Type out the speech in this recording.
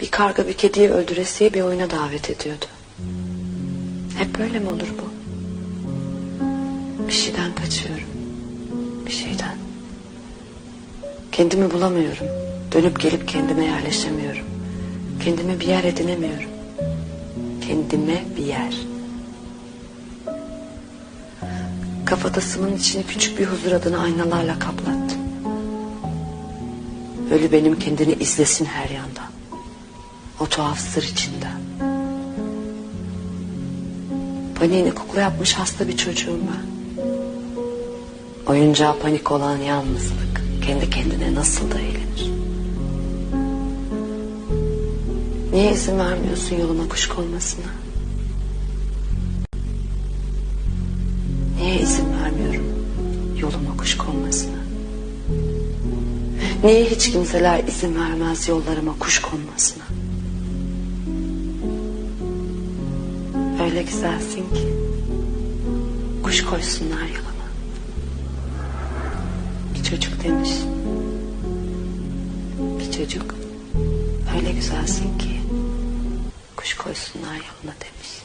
Bir karga bir kediyi öldüresiye bir oyuna davet ediyordu. Hep böyle mi olur bu? Bir şeyden kaçıyorum. Bir şeyden. Kendimi bulamıyorum. Dönüp gelip kendime yerleşemiyorum. Kendime bir yer edinemiyorum. Kendime bir yer. Kafatasımın içini küçük bir huzur adına aynalarla kaplattım. Ölü benim kendini izlesin her yandan. O tuhaf sır içinde. Paniğini kukla yapmış hasta bir çocuğum ben. Oyuncağa panik olan yalnızlık kendi kendine nasıl da eğlenir. Niye izin vermiyorsun yoluma kuş konmasına? Niye izin vermiyorum yoluma kuş konmasına? Niye hiç kimseler izin vermez yollarıma kuş konmasına? Öyle güzelsin ki kuş koysunlar yoluma. Bir çocuk demiş. Bir çocuk öyle güzelsin ki kuş koysunlar yoluna demiş.